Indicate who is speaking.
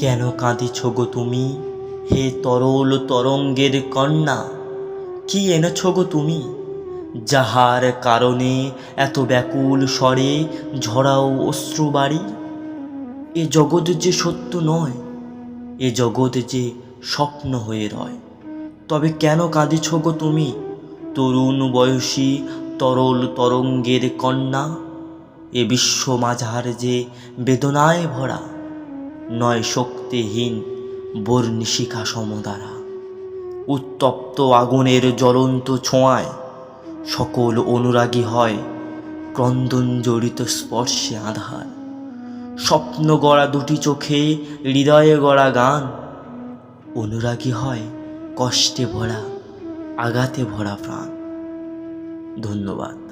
Speaker 1: কেন কাঁদিছ গো তুমি? হে তরল তরঙ্গের কন্যা, কি এনেছ গো তুমি? যাহার কারণে এত ব্যাকুল স্বরে ঝরাও অশ্রুবাড়ি এ জগৎ যে সত্য নয়, এ জগৎ যে স্বপ্ন হয়ে রয়। তবে কেন কাঁদিছ গো তুমি, তরুণ বয়সী তরল তরঙ্গের কন্যা? এ বিশ্ব মাঝার যে বেদনায় ভরা নয় শক্তিহীন বর্ণিশিখা সমদারা। উত্তপ্ত আগুনের জ্বলন্ত ছোঁয়ায় সকল অনুরাগী হয় ক্রন্দন জড়িত স্পর্শে আধার। স্বপ্ন গড়া দুটি চোখে হৃদয়ে গড়া গান। অনুরাগী হয় কষ্টে ভরা, আঘাতে ভরা প্রাণ। ধন্যবাদ।